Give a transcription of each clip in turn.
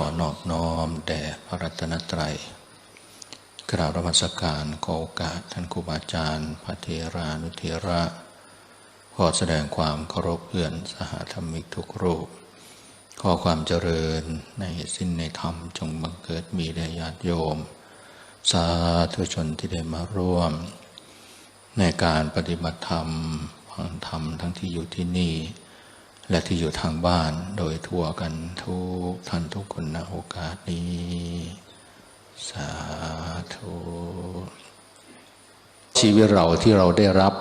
ขอนอบน้อมแด่พระรัตนตรัย กราบรมัสการขอโอกาสท่านครูบาอาจารย์พระเทรานุเทระ ขอแสดงความเคารพเพื่อนสหธรรมิกทุกรูป ขอความเจริญในสิ้นในธรรมจงบังเกิดมีแด่ญาติโยม สาธุชนที่ได้มาร่วม ในการปฏิบัติธรรมฟังธรรมทั้งที่อยู่ที่นี่ และที่อยู่ทางบ้านโดยทั่วกันทุกท่านทุกคนณโอกาสนี้ สาธุชีวิตเราที่เราได้รับ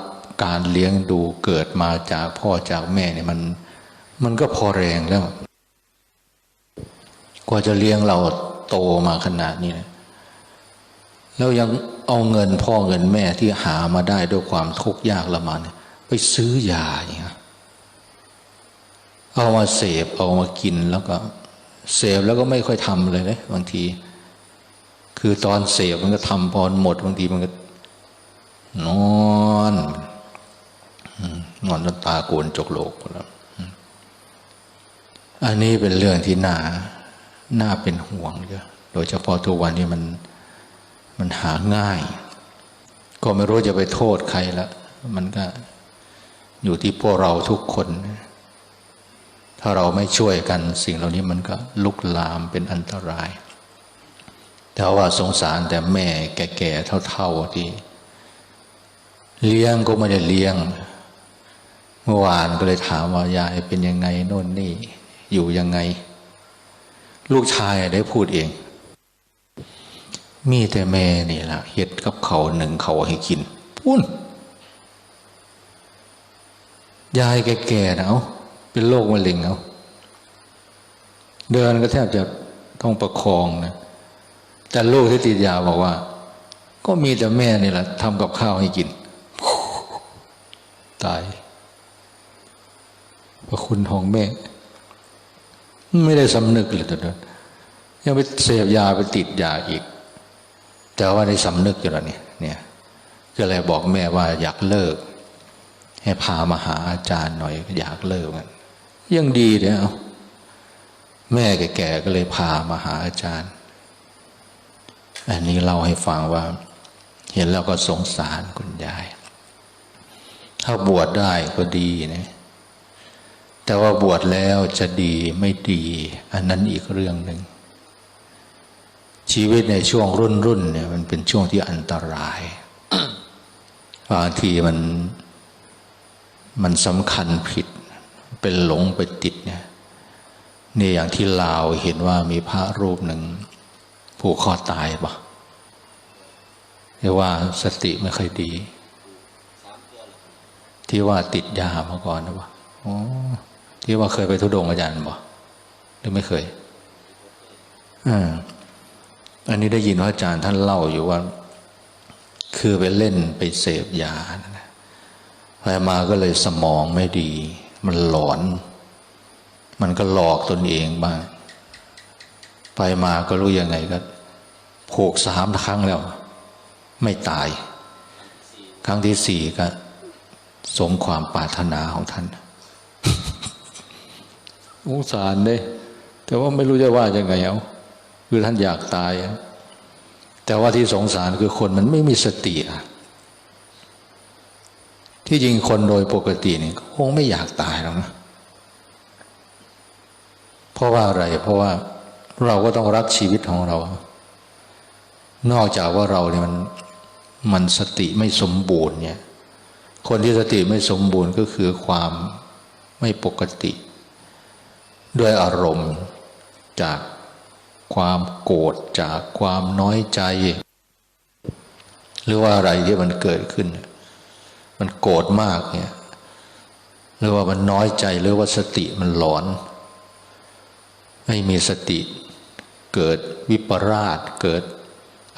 การเลี้ยงดูเกิดมาจากพ่อจากแม่เนี่ยมันมันก็พอแรงแล้ว กว่าจะเลี้ยงเราโตมาขนาดนี้นะแล้วยังเอาเงินพ่อเงินแม่ที่หามาได้ด้วยความทุกข์ยากละมันไปซื้อยาอย่าง เอามาเสพเอามากินแล้วก็ เสพแล้วก็ไม่ค่อยทำเลยนะบางที คือตอนเสพมันก็ทำพอหมด บางทีมันก็ นอนนอนจนตาโกนจกโลกแล้วอันนี้เป็นเรื่องที่น่าน่าเป็นห่วงเยอะโดยเฉพาะทุกวันนี้มันมันหาง่าย ก็ไม่รู้จะไปโทษใครละมันก็อยู่ที่พวกเราทุกคน ถ้าเราไม่ช่วยกันสิ่งเหล่านี้มันก็ลุกลามเป็นอันตรายแต่ว่าสงสารแต่แม่แก่ๆเท่าๆที่ เลี้ยงก็ไม่ได้เลี้ยง เมื่อวานก็เลยถามว่ายายเป็นยังไงโน่นนี่ อยู่ยังไง ลูกชายได้พูดเอง มีแต่แม่นี่แหละเฮ็ดกับเขาหนึ่งเขาให้กินพุ่นยายแก่ๆนะเอา เป็นโรคมะเร็งเอาเดินก็แทบจะต้องประคองนะแต่ลูกที่ติดยาบอกว่า ก็มีแต่แม่นี่แหละทำกับข้าวให้กิน ตายพระคุณของแม่ ไม่ได้สำนึกเลยตอนนั้นยังไปเสพยาไปติดยาอีก แต่ว่าได้สำนึกอยู่แล้วเนี่ยเนี่ยก็เลยบอกแม่ว่าอยากเลิก ให้พามาหาอาจารย์หน่อยอยากเลิกกัน ยังดีเลยเอาแม่แก่ๆก็เลยพามาหาอาจารย์ อันนี้เล่าให้ฟังว่า เห็นแล้วก็สงสารคุณยาย ถ้าบวชได้ก็ดีนะ แต่ว่าบวชแล้วจะดีไม่ดี อันนั้นอีกเรื่องหนึ่ง ชีวิตในช่วงรุ่นรุ่นเนี่ยมันเป็นช่วงที่อันตรายบางทีมันมันสำคัญผิด เป็นหลงไปติดเนี่ยนี่อย่างที่ลาวเห็นว่ามีพระรูปหนึ่งผูกคอตายปะเรียกว่าสติไม่ค่อยดี ที่ว่าติดยามาก่อนนะปะที่ว่าเคยไปทุดงอาจารย์ปะหรือไม่เคยอ่าอันนี้ได้ยินว่าอาจารย์ท่านเล่าอยู่ว่า คือไปเล่นไปเสพยานะไปมาก็เลยสมองไม่ดี มันหลอน มันก็หลอกตนเองบ้าง ไปมาก็รู้ยังไงก็ผูกสามครั้งแล้ว ไม่ตาย ครั้งที่สี่ก็สมความปรารถนาของท่านสงสารเลยแต่ว่าไม่รู้จะว่ายังไงเอาคือท่านอยากตาย แต่ว่าที่สงสารคือคนมันไม่มีสติอะ ที่จริงคนโดยปกตินี่คงไม่อยากตายหรอกนะเพราะว่าอะไร เพราะว่าเราก็ต้องรักชีวิตของเรา นอกจากว่าเราเนี่ยมันมันสติไม่สมบูรณ์เนี่ย คนที่สติไม่สมบูรณ์ก็คือความไม่ปกติ ด้วยอารมณ์จากความโกรธจากความน้อยใจ หรือว่าอะไรที่มันเกิดขึ้น มันโกรธมากเนี่ยหรือว่ามันน้อยใจหรือว่าสติมันหลอน ไม่มีสติเกิดวิปราชเกิด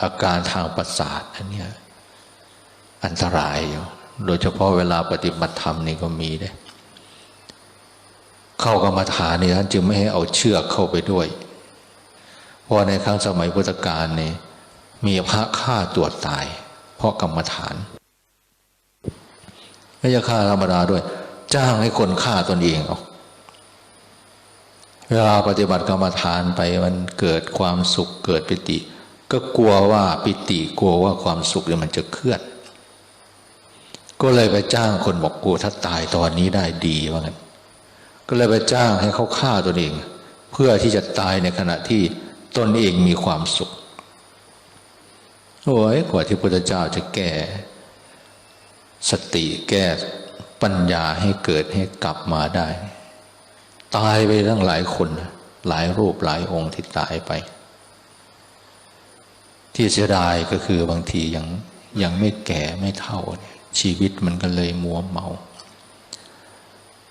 อาการทางประสาทอันเนี้ยอันตรายอยู่โดยเฉพาะเวลาปฏิบัติธรรมนี่ก็มีได้เข้ากรรมฐานนี่ท่านจึงไม่ให้เอาเชือกเข้าไปด้วย เพราะในครั้งสมัยพุทธกาลนี่มีพระฆ่าตัวตาย เพราะกรรมฐาน ไม่ใช่ฆ่าธรรมดาด้วย จ้างให้คนฆ่าตนเองเอาเวลาปฏิบัติกรรมฐานไปมันเกิดความสุขเกิดปิติ ก็กลัวว่าปิติกลัวว่าความสุขเนี่ยมันจะเคลื่อน ก็เลยไปจ้างคนบอกกูถ้าตายตอนนี้ได้ดีว่างั้นก็เลยไปจ้างให้เขาฆ่าตนเอง เพื่อที่จะตายในขณะที่ตนเองมีความสุขโอ้ยกว่าที่พระพุทธเจ้าจะแก้ สติแก้ปัญญาให้เกิดให้กลับมาได้ ตายไปตั้งหลายคน หลายรูปหลายองค์ที่ตายไป ที่เสียดายก็คือบางทียังยังไม่แก่ไม่เท่า ชีวิตมันก็เลยมัวเมา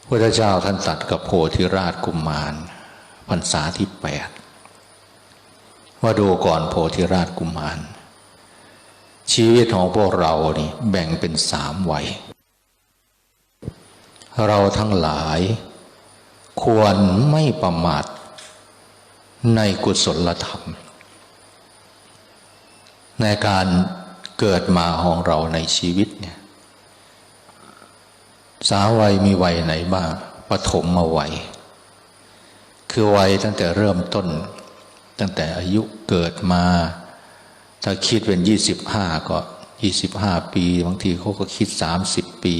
พระเจ้าท่านตัดกับโพธิราชกุมมารพรรษาที่แปดว่าดูก่อนโพธิราชกุมมาร ชีวิตของพวกเรานี่แบ่งเป็นสามวัย เราทั้งหลายควรไม่ประมาทในกุศลธรรม ในการเกิดมาของเราในชีวิตเนี่ยสาววัยมีวัยไหนบ้างปฐมมาวัย คือวัยตั้งแต่เริ่มต้น ตั้งแต่อายุเกิดมา ถ้าคิดเป็นยี่สิบห้าก็ยี่สิบห้าปีบางทีเขาก็คิดสามสิบปี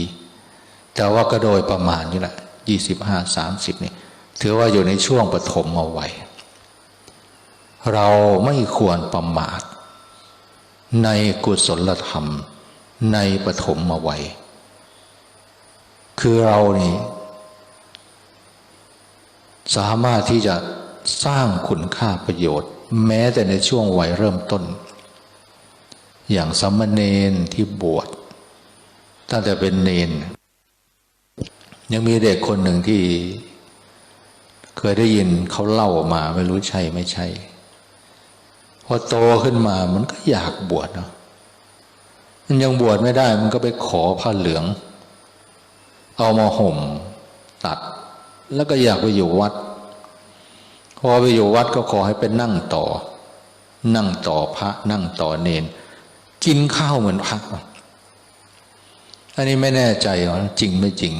แต่ว่าก็โดยประมาณนี่แหละยี่สิบห้าสามสิบนี่ถือว่าอยู่ในช่วงปฐมมาไวัยเราไม่ควรประมาท ในกุศลธรรมในปฐมมาไวัยคือเรานี่ สามารถที่จะสร้างคุณค่าประโยชน์ แม้แต่ในช่วงวัยเริ่มต้น อย่างสมมเนนที่บวชตั้งแต่เป็นเนน ยังมีเด็กคนหนึ่งที่ เคยได้ยินเขาเล่ามา ไม่รู้ใช่ไม่ใช่ พอโตขึ้นมามันก็อยากบวชเนาะมันยังบวชไม่ได้ มันก็ไปขอผ้าเหลือง เอามาห่ม ตัด แล้วก็อยากไปอยู่วัด พอไปอยู่วัดก็ขอให้เป็นนั่งต่อ นั่งต่อพระนั่งต่อเนน กินข้าวเหมือนพระอันนี้ไม่แน่ใจว่าจริงไม่จริง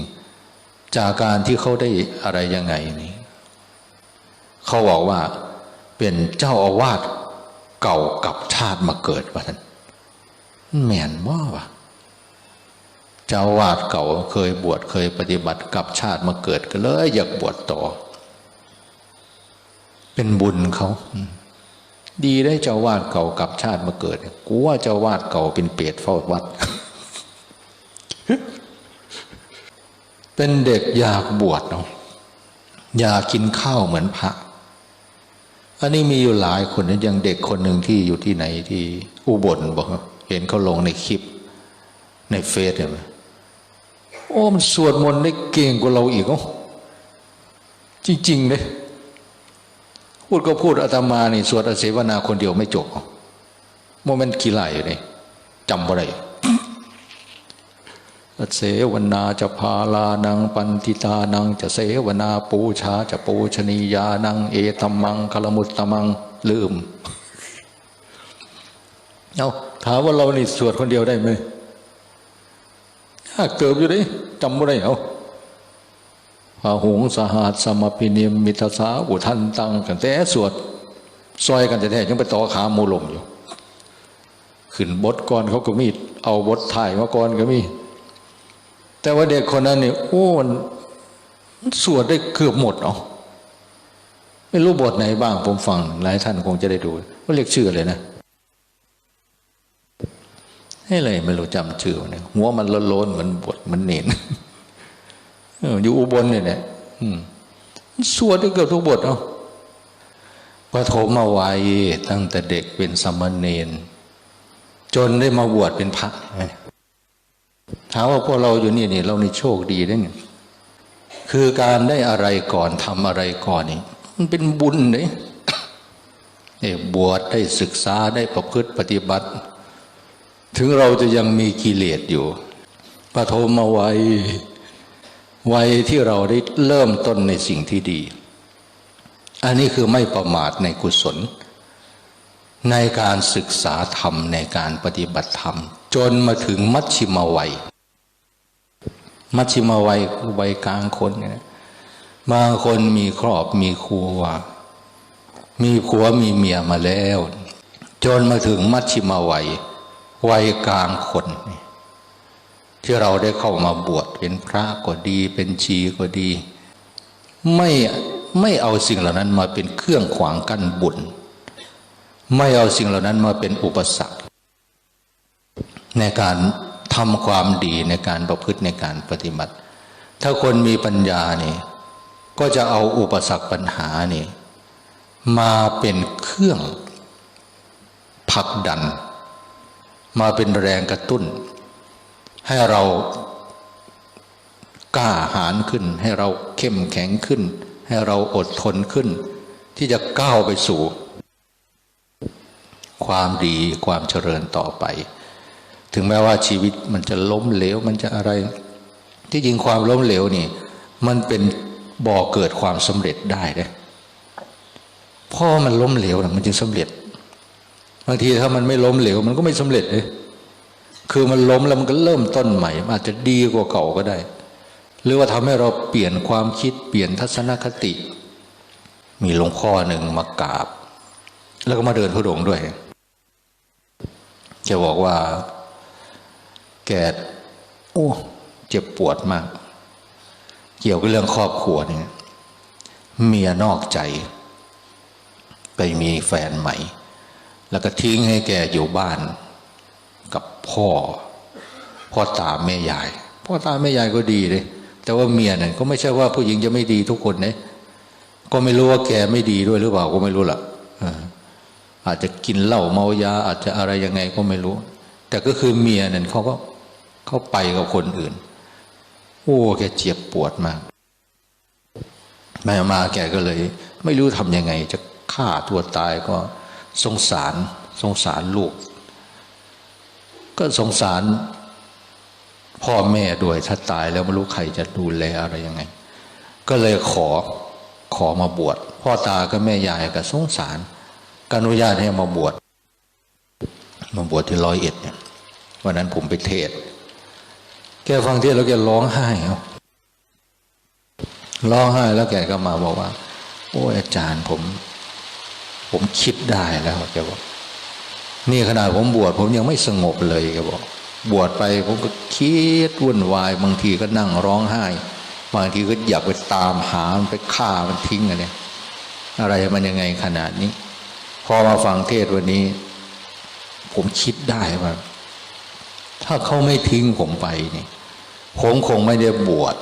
จากการที่เขาได้อะไรยังไงนี่เขาบอกว่าเป็นเจ้าอาวาสเก่ากับชาติมาเกิดว่าท่านแม่นว่าวะเจ้าวาดเก่าเคยบวชเคยปฏิบัติกับชาติมาเกิดก็เลยอยากบวชต่อ เป็นบุญเขา ดีได้เจ้าวาดเก่ากับชาติมาเกิด กูว่าเจ้าวาดเก่าเป็นเปรตเฝ้าวัด เป็นเด็กอยากบวชเนาะอยากกินข้าวเหมือนพระ อันนี้มีอยู่หลายคนนะยังเด็กคนหนึ่งที่อยู่ที่ไหนที่อุบลบอกเห็นเขาลงในคลิป ในเฟซเห็นไหมโอ้มันสวดมนต์ได้เก่งกว่าเราอีกอ๋อจริงๆเลย พูดก็พูดอาตมานี่สวดอเสวนาคนเดียวไม่จบโมเมนต์ขี้ไหลอยู่นี่จำบ่ได้อเสวนาจะพาลานังปันติตานังจะเสวนาปูชาจะปูชนียานังเอตัมมังคลมุตตมังลืมเอาถามว่าเรานี่สวดคนเดียวได้ไหมยากเติบอยู่ดิจำไม่ได้เอา หงสหัสสมพินิมมิทสาอุทันตังกันแต่สวดซอยกันแต่แท้ยังไปต่อขาโมลมอยู่ ขึ้นบทก่อนเขาก็มีเอาบทถ่ายมาก่อนก็มี แต่ว่าเด็กคนนั้นเนี่ยโอ้มันสวดได้เกือบหมดเนาะไม่รู้บทไหนบ้างผมฟังหลายท่านคงจะได้ดูว่าเรียกชื่อเลยนะให้เลยไม่รู้จำชื่อเนี่ยหัวมันโลนๆเหมือนบทมันเน้น อยู่อุบลเนี่ยเนี่ยสวดได้เกือบทุกบทเอาปฐมมาวัยตั้งแต่เด็กเป็นสมณเณรจนได้มาบวชเป็นพระถามว่าพวกเราอยู่นี่นี่เราในโชคดีได้เนี่ยคือการได้อะไรก่อนทำอะไรก่อนนี่มันเป็นบุญเลยเนี่ยบวชได้ศึกษาได้ประพฤติปฏิบัติ ถึงเราจะยังมีกิเลสอยู่ปฐมมาวัย วัยที่เราได้เริ่มต้นในสิ่งที่ดี อันนี้คือไม่ประมาทในกุศล ในการศึกษาธรรมในการปฏิบัติธรรม จนมาถึงมัชชิมวัย มัชชิมวัยคือวัยกลางคนเนี่ยบางคนมีครอบมีครัว มีผัวมีเมียมาแล้ว จนมาถึงมัชชิมาวัยวัยกลางคน ที่เราได้เข้ามาบวชเป็นพระก็ดีเป็นชีก็ดี ไม่ไม่เอาสิ่งเหล่านั้นมาเป็นเครื่องขวางกั้นบุญ ไม่เอาสิ่งเหล่านั้นมาเป็นอุปสรรค ในการทำความดีในการประพฤติในการปฏิบัติ ถ้าคนมีปัญญานี่ก็จะเอาอุปสรรคปัญหานี่มาเป็นเครื่องผลักดัน มาเป็นแรงกระตุ้น ให้เรากล้าหาญขึ้น ให้เราเข้มแข็งขึ้น ให้เราอดทนขึ้น ที่จะก้าวไปสู่ ความดีความเจริญต่อไป ถึงแม้ว่าชีวิตมันจะล้มเหลวมันจะอะไร ที่จริงความล้มเหลวนี่ มันเป็นบ่อเกิดความสำเร็จได้เลยเพราะมันล้มเหลวนะมันจึงสำเร็จบางทีถ้ามันไม่ล้มเหลวมันก็ไม่สำเร็จเลย คือมันล้มแล้วมันก็เริ่มต้นใหม่อาจจะดีกว่าเก่าก็ได้ หรือว่าทำให้เราเปลี่ยนความคิดเปลี่ยนทัศนคติ มีหลวงพ่อหนึ่งมากราบ แล้วก็มาเดินทุดงด้วยแกบอกว่า แกโอ้เจ็บปวดมาก เกี่ยวกับเรื่องครอบครัวเนี่ยเมียนอกใจ ไปมีแฟนใหม่ แล้วก็ทิ้งให้แกอยู่บ้าน พ่อ พ่อตาแม่ยาย พ่อตาแม่ยายก็ดีเลย แต่ว่าเมียเนี่ยก็ไม่ใช่ว่าผู้หญิงจะไม่ดีทุกคนนะก็ไม่รู้ว่าแกไม่ดีด้วยหรือเปล่าก็ไม่รู้ล่ะอาอาจจะกินเหล้าเมายา อาจจะอะไรยังไงก็ไม่รู้ แต่ก็คือเมียเนี่ยเขาก็เขาไปกับคนอื่น โอ้แกเจ็บปวดมากแม่มาแกก็เลย ไม่รู้ทำยังไง จะฆ่าตัวตายก็สงสารสงสารลูก ก็สงสาร พ่อแม่ด้วยถ้าตายแล้วไม่รู้ใครจะดูแลอะไรยังไง ก็เลยขอขอมาบวชพ่อตากับแม่ยายก็สงสารก็อนุญาตให้มาบวชมาบวชที่ร้อยเอ็ดเนี่ยวันนั้นผมไปเทศ แกฟังเทศแล้วแกร้องไห้เร้องไห้แล้วแกก็มาบอกว่า โอ้ยอาจารย์ผม ผมคิดได้แล้วแกบอก นี่ขนาดผมบวชผมยังไม่สงบเลยแกบอก บวชไปผมก็คิดวุ่นวาย บางทีก็นั่งร้องไห้ บางทีก็อยากไปตามหามันไปฆ่ามันทิ้งอะไรอะไรมันยังไงขนาดนี้ พอมาฟังเทศวันนี้ ผมคิดได้ว่า ถ้าเขาไม่ทิ้งผมไปนี่ผมคงไม่ได้บวช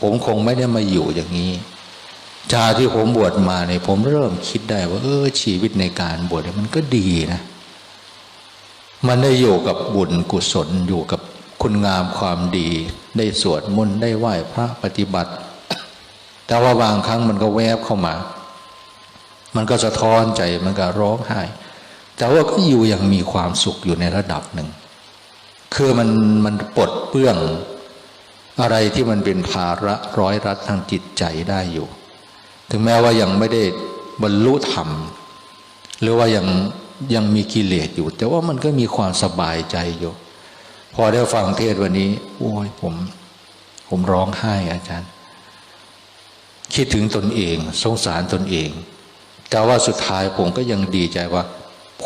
ผมคงไม่ได้มาอยู่อย่างนี้จาที่ผมบวชมาเนี่ยผมเริ่มคิดได้ว่า เออชีวิตในการบวชเนี่ยมันก็ดีนะ มันได้อยู่กับบุญกุศลอยู่กับคุณงามความดี ได้สวดมนต์ได้ไหว้พระปฏิบัติ แต่ว่าบางครั้งมันก็แวบเข้ามา มันก็สะท้อนใจมันก็ร้องไห้ แต่ว่าก็อยู่อย่างมีความสุขอยู่ในระดับหนึ่ง คือมันมันปลดเปลื้องอะไรที่มันเป็นภาระร้อยรัดทางจิตใจได้อยู่ ถึงแม้ว่ายังไม่ได้บรรลุธรรม หรือว่ายัง ยังมีกิเลสอยู่ แต่ว่ามันก็มีความสบายใจอยู่ พอได้ฟังเทศวันนี้ โอ้ยผม ผมร้องไห้อาจารย์ คิดถึงตนเอง สงสารตนเอง แต่ว่าสุดท้ายผมก็ยังดีใจว่า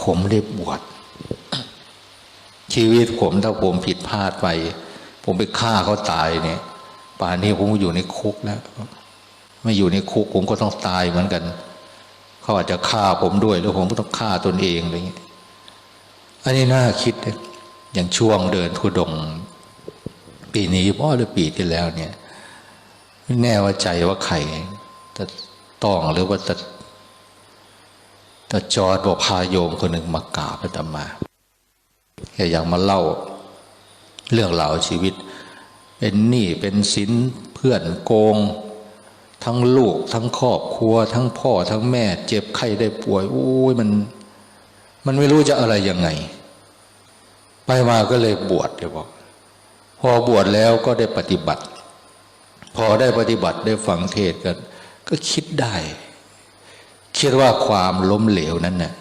ผมได้บวชชีวิตผมถ้าผมผิดพลาดไป ผมไปฆ่าเขาตายเนี่ย ป่านนี้ผมอยู่ในคุกแล้ว ไม่อยู่ในคุกผมก็ต้องตายเหมือนกัน เขาอาจจะฆ่าผมด้วยแล้วผมก็ต้องฆ่าตนเองอะไรเงี้ยอันนี้น่าคิดนะอย่างช่วงเดินทุดง ปีนี้พ่อหรือปีที่แล้วเนี่ยไม่แน่ว่าใจว่าใครจะต้องหรือว่าจะจะจอดบอกพาโยมคนหนึ่งมากราบอาตมาแกอยากมาเล่าเรื่องราวชีวิต เป็นหนี้เป็นสินเพื่อนโกง ทั้งลูก ทั้งครอบครัว ทั้งพ่อ ทั้งแม่ เจ็บไข้ได้ป่วยโอ้ยมัน มันไม่รู้จะอะไรยังไง ไปมาก็เลยบวชเดี๋ยวบอกพอบวชแล้วก็ได้ปฏิบัติ พอได้ปฏิบัติได้ฟังเทศกัน ก็คิดได้ คิดว่าความล้มเหลวนั้นเน่ย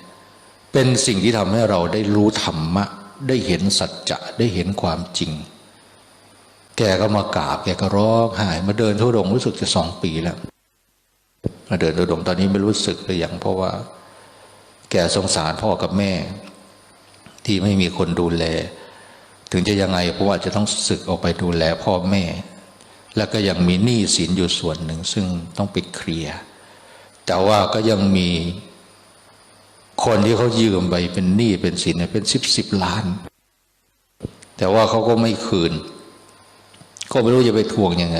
เป็นสิ่งที่ทำให้เราได้รู้ธรรมะ ได้เห็นสัจจะได้เห็นความจริง แกก็มากราบ แกก็ร้องไห้มาเดินทุดงรู้สึกจะสองปีแล้วมาเดินทุดงตอนนี้ไม่รู้สึกหรือยังเพราะว่า แกสงสารพ่อกับแม่ ที่ไม่มีคนดูแล ถึงจะยังไงเพราะว่าจะต้องศึกออกไปดูแลพ่อแม่ แล้วก็ยังมีหนี้สินอยู่ส่วนหนึ่ง ซึ่งต้องไปเคลียร์แต่ว่าก็ยังมีคนที่เขายืมไปเป็นหนี้เป็นสินเป็นสิบสิบล้าน แต่ว่าเขาก็ไม่คืน ก็ไม่รู้จะไปทวงยังไง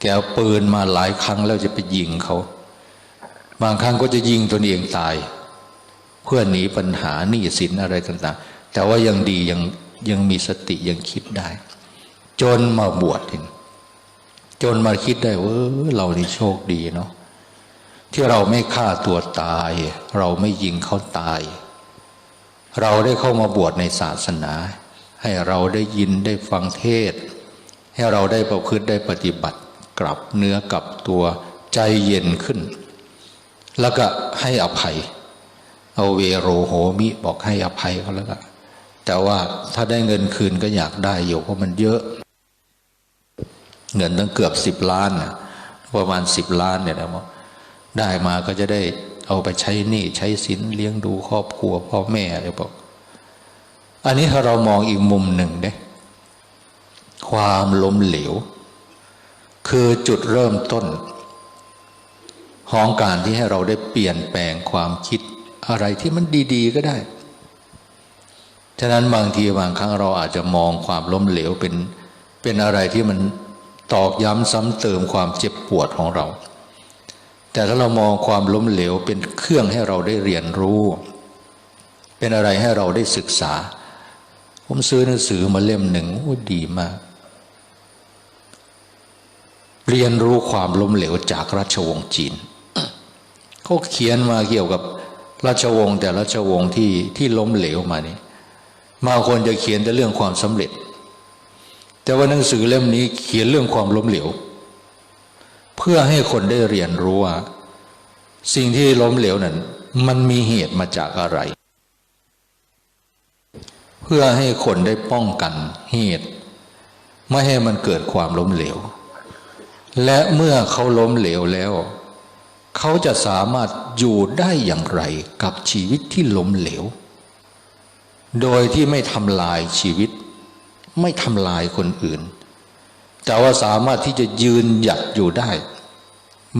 แกเอาปืนมาหลายครั้งแล้วจะไปยิงเขา บางครั้งก็จะยิงตนเองตาย เพื่อหนีปัญหาหนี้สินอะไรต่างๆ แต่ว่ายังดียังยังมีสติยังคิดได้ จนมาบวชเห็นจนมาคิดได้ว่าเรานี่โชคดีเนาะที่เราไม่ฆ่าตัวตาย เราไม่ยิงเขาตาย เราได้เข้ามาบวชในศาสนา ให้เราได้ยินได้ฟังเทศ ให้เราได้ประพฤติได้ปฏิบัติกลับเนื้อกลับตัวใจเย็นขึ้น แล้วก็ให้อภัย เอาเวโรโหมิบอกให้อภัยเขาแล้วก็แต่ว่าถ้าได้เงินคืนก็อยากได้อยู่เพราะมันเยอะ เงินตั้งเกือบสิบล้านนะประมาณสิบล้านเนี่ยนะบอกได้มาก็จะได้เอาไปใช้หนี้ใช้สินเลี้ยงดูครอบครัวพ่อแม่อะไรบอกอันนี้ถ้าเรามองอีกมุมหนึ่งเนี่ย ความล้มเหลว คือจุดเริ่มต้นของการที่ให้เราได้เปลี่ยนแปลงความคิดอะไรที่มันดีๆก็ได้ ฉะนั้นบางทีบางครั้งเราอาจจะมองความล้มเหลวเป็นเป็นอะไรที่มันตอกย้ำซ้ำเติมความเจ็บปวดของเรา แต่ถ้าเรามองความล้มเหลวเป็นเครื่องให้เราได้เรียนรู้ เป็นอะไรให้เราได้ศึกษา ผมซื้อหนังสือมาเล่มหนึ่งโอ้ดีมาก เรียนรู้ความล้มเหลวจากราชวงศ์จีนเขาเขียนมาเกี่ยวกับราชวงศ์แต่ราชวงศ์ที่ที่ล้มเหลวมานี่มาคนจะเขียนแต่เรื่องความสำเร็จ แต่ว่าหนังสือเล่มนี้เขียนเรื่องความล้มเหลว เพื่อให้คนได้เรียนรู้ว่า สิ่งที่ล้มเหลวนั้น มันมีเหตุมาจากอะไร เพื่อให้คนได้ป้องกันเหตุ ไม่ให้มันเกิดความล้มเหลว และเมื่อเขาล้มเหลวแล้ว เขาจะสามารถอยู่ได้อย่างไรกับชีวิตที่ล้มเหลว โดยที่ไม่ทำลายชีวิต ไม่ทำลายคนอื่น แต่ว่าสามารถที่จะยืนหยัดอยู่ได้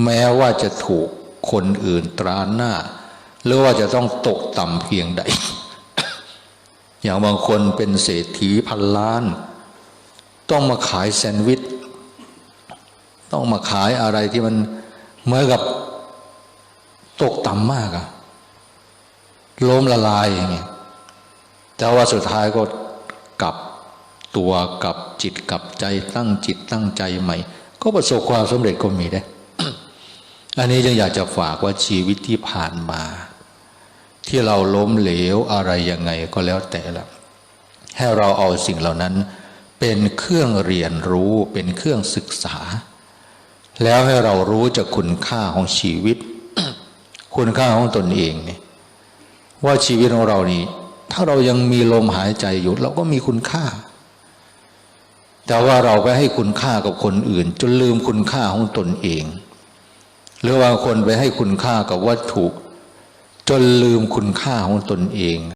แม้ว่าจะถูกคนอื่นตราหน้า หรือว่าจะต้องตกต่ำเพียงใด อย่างบางคนเป็นเศรษฐีพันล้าน ต้องมาขายแซนด์วิช ต้องมาขายอะไรที่มันเหมือนกับตกต่ำมากอะล้มละลายอย่างเงี้ยแต่ว่าสุดท้ายก็กลับตัวกลับจิตกลับใจตั้งจิตตั้งใจใหม่ ก็ประสบความสำเร็จก็มีได้ อันนี้จึงอยากจะฝากว่าชีวิตที่ผ่านมา ที่เราล้มเหลวอะไรยังไงก็แล้วแต่ละให้เราเอาสิ่งเหล่านั้นเป็นเครื่องเรียนรู้เป็นเครื่องศึกษา แล้วให้เรารู้จากคุณค่าของชีวิต คุณค่าของตนเองเนี่ยว่าชีวิตของเรานี่ถ้าเรายังมีลมหายใจอยู่เราก็มีคุณค่า แต่ว่าเราไปให้คุณค่ากับคนอื่น จนลืมคุณค่าของตนเอง หรือว่าคนไปให้คุณค่ากับวัตถุ จนลืมคุณค่าของตนเอง